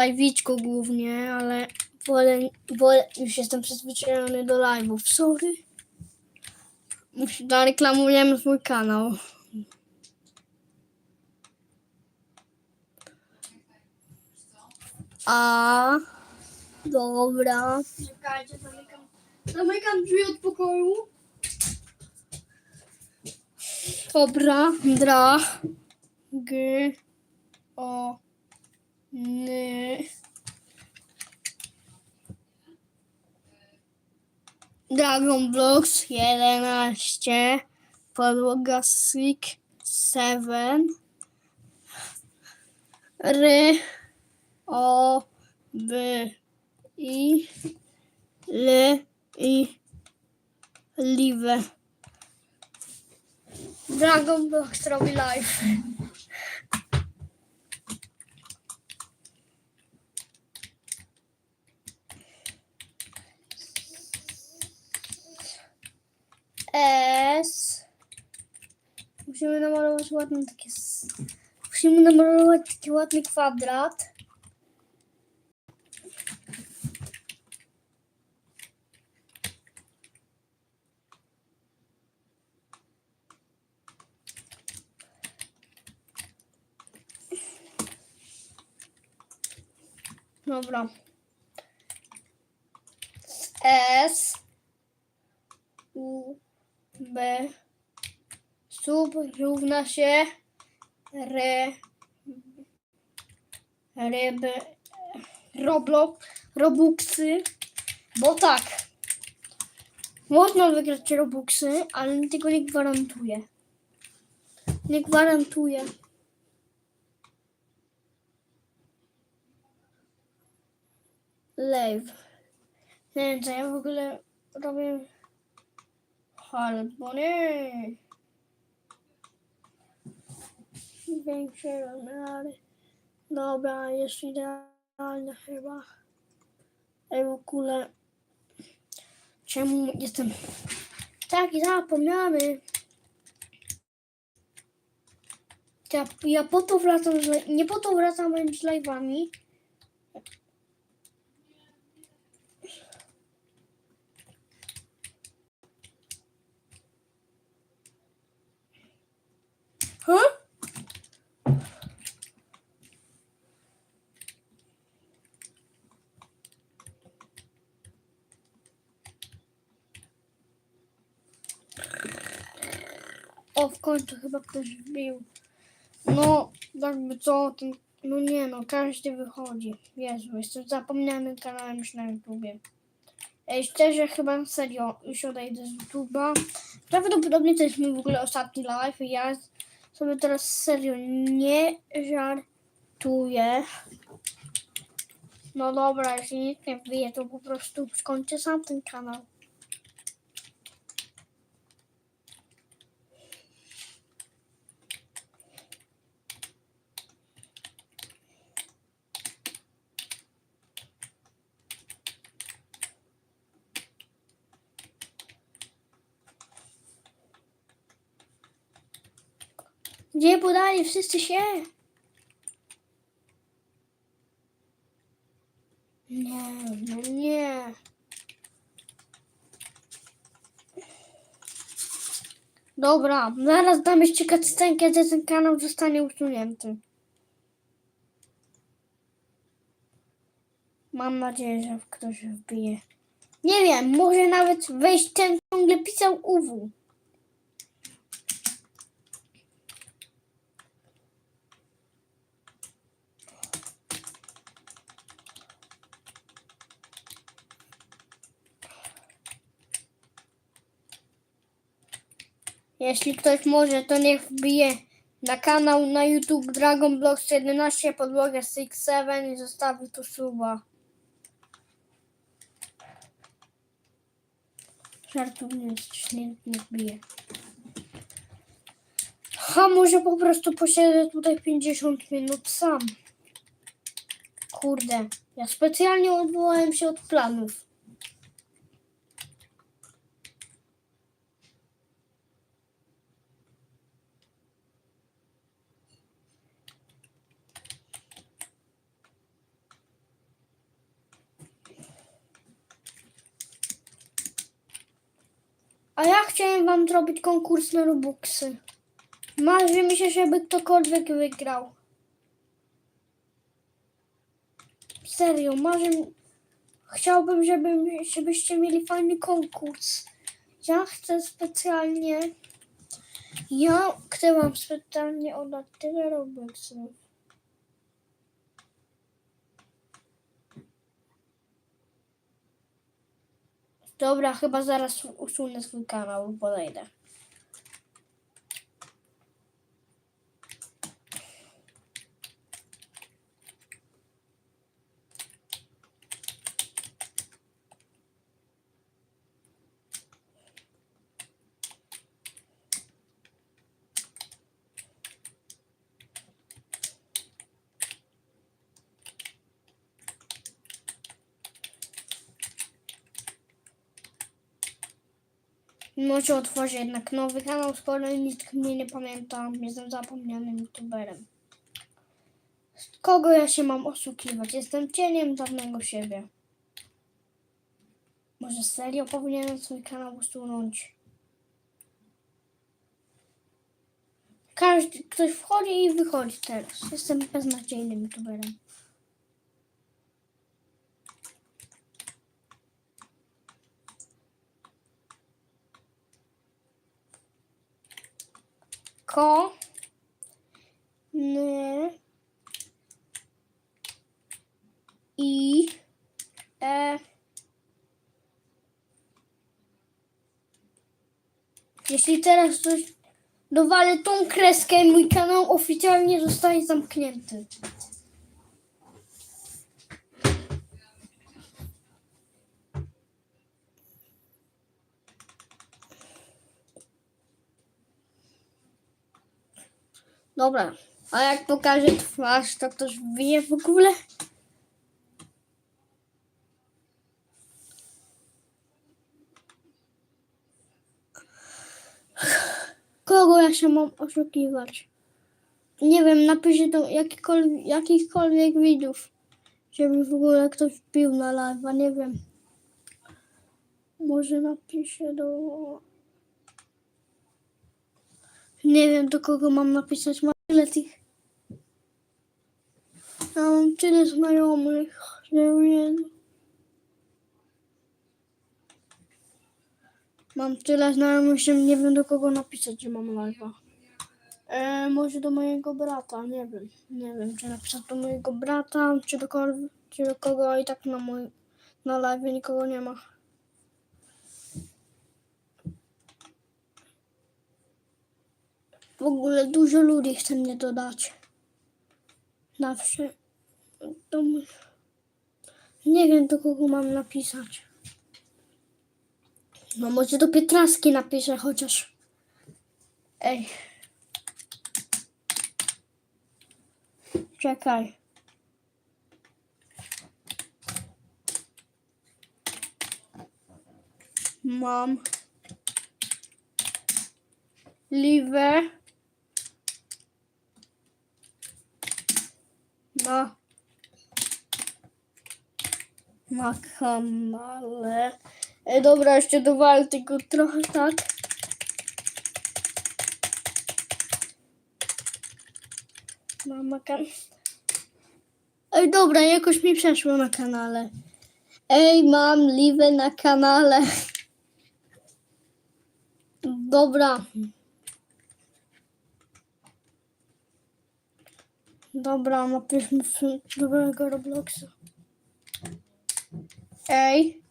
live'iczku głównie, ale wolę, wolę, już jestem przyzwyczajony do live'ów. Sorry. Zareklamujemy swój kanał. A, dobra. Czekajcie, zamykam, zamykam drzwi od pokoju. Dobra, dra, g, o, Dragon Blocks 11, podłoga 6, 7, R, O, B, I, L, I, Live. Dragon Blocks robi live. S. Musimy namalować ładny taki. Musimy namalować taki ładny kwadrat. Dobra. S. B. Sub równa się re, ryb, roblox, robuxy, bo tak, można wygrać robuxy, ale tego nie gwarantuję. Nie gwarantuję. Live. Nie wiem, co ja w ogóle robię. Albo nie. Większe rozmiary. Dobra, jest idealne chyba. Ej, w ogóle. Czemu jestem taki zapomniany? Ja, ja po to wracam, nie po to wracam z live'ami. Huh? O, w końcu chyba ktoś wbił. No, jakby co, ten, no nie no, każdy wychodzi. Jezu, jestem zapomnianym kanałem już na YouTubie. Ej, szczerze, chyba serio, już odejdę z YouTube'a. Prawdopodobnie to jest mój w ogóle ostatni live i ja sobie teraz serio nie żartuję. No dobra, jeśli nikt nie wbije, to po prostu skończę sam ten kanał. Gdzie podali wszyscy się? Nie, no nie. Dobra, zaraz dam jeszcze cutscenkę, ten kanał zostanie usunięty. Mam nadzieję, że ktoś wbije. Nie wiem, może nawet wejść ten ciągle pisał UW. Jeśli ktoś może, to niech wbije na kanał na YouTube Dragon Blocks 11 podłogę 6-7 i zostawi tu suba. Żartów nie jest, nie, wbije. A może po prostu posiedzę tutaj 50 minut sam. Kurde, ja specjalnie odwołałem się od planów. A ja chciałem wam zrobić konkurs na Robuxy. Marzy mi się, żeby ktokolwiek wygrał. Serio, marzy mi... Chciałbym, żeby, żebyście mieli fajny konkurs. Ja chcę specjalnie... Ja chcę wam specjalnie oddać tyle Robuxów. Dobra, chyba zaraz usunę swój kanał, podejdę. Może otworzę jednak nowy kanał, skoro nikt mnie nie pamięta. Jestem zapomnianym youtuberem. Z kogo ja się mam oszukiwać? Jestem cieniem dawnego siebie. Może serio powinienem swój kanał usunąć? Każdy, ktoś wchodzi i wychodzi teraz. Jestem beznadziejnym youtuberem. Ko. N. I. E. Jeśli teraz coś dowalę tą kreskę, mój kanał oficjalnie zostaje zamknięty. Dobra, a jak pokażę twarz, to ktoś wie w ogóle? Kogo ja się mam oszukiwać? Nie wiem, napiszę jakikolwiek, jakichkolwiek widzów, żeby w ogóle ktoś wbił na live, nie wiem. Może napiszę do... Nie wiem, do kogo mam napisać. Mam tyle tych... Ja mam tyle znajomych, że nie... Mam tyle znajomych, że nie wiem do kogo napisać, że mam live'a. E, może do mojego brata, nie wiem. Nie wiem, czy napisać do mojego brata, czy do, czy do kogo, i tak na mój, na live nikogo nie ma. W ogóle dużo ludzi chce mnie dodać. Zawsze. M- Nie wiem, do kogo mam napisać. No może do Pietraski napiszę chociaż. Ej. Czekaj. Mam. Liwe. Na. Na kanale. E, dobra, jeszcze dowalę tego trochę tak. Mama. Ej, dobra, jakoś mi przeszło na kanale. Ej, mam live na kanale. Dobra. Dobra, napiszmy w- dobrego Robloxa. Ej.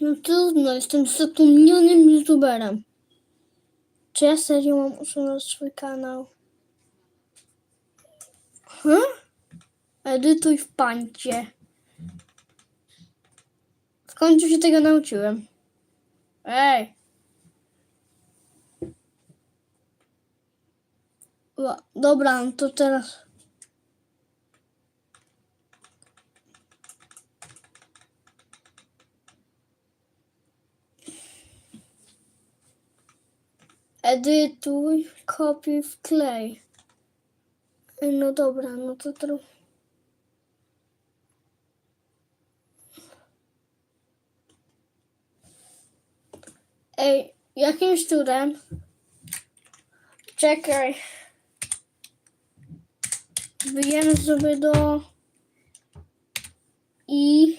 No trudno, jestem zapomnianym youtuberem. Czy ja serio mam usunąć swój kanał? Hmm? Edytuj w pancie. W końcu się tego nauczyłem. Ej! Dobra, to teraz... Edytuj, kopiuj, wklej. No dobra, no to trochę. Ej, jakimś cudem. Czekaj. Wyjemy sobie do i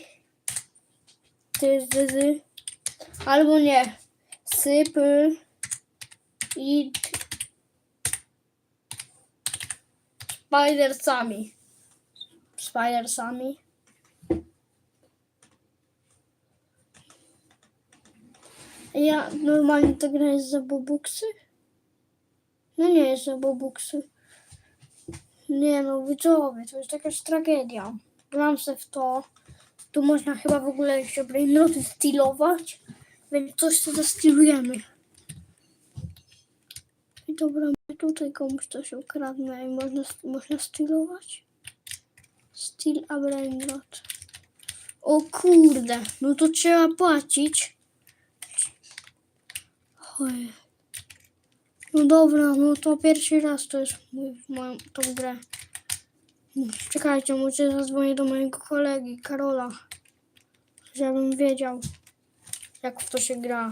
ty, ty. albo nie. Sypy i Spidersami. Spidersami. Ja normalnie ta gra jest za bobuksy? No nie jest za bobuksy. Nie no, widzowie, to jest jakaś tragedia. Gram se w to. Tu można chyba w ogóle jeszcze brainroty stylować. Więc coś co zastylujemy. I dobra, tutaj komuś coś ukradnę i można, można stylować. Styl a brainrot. O kurde, no to trzeba płacić. Oj. No dobra, no to pierwszy raz to jest w moją tą grę. Czekajcie, może zadzwonię do mojego kolegi Karola. Żebym wiedział, jak w to się gra.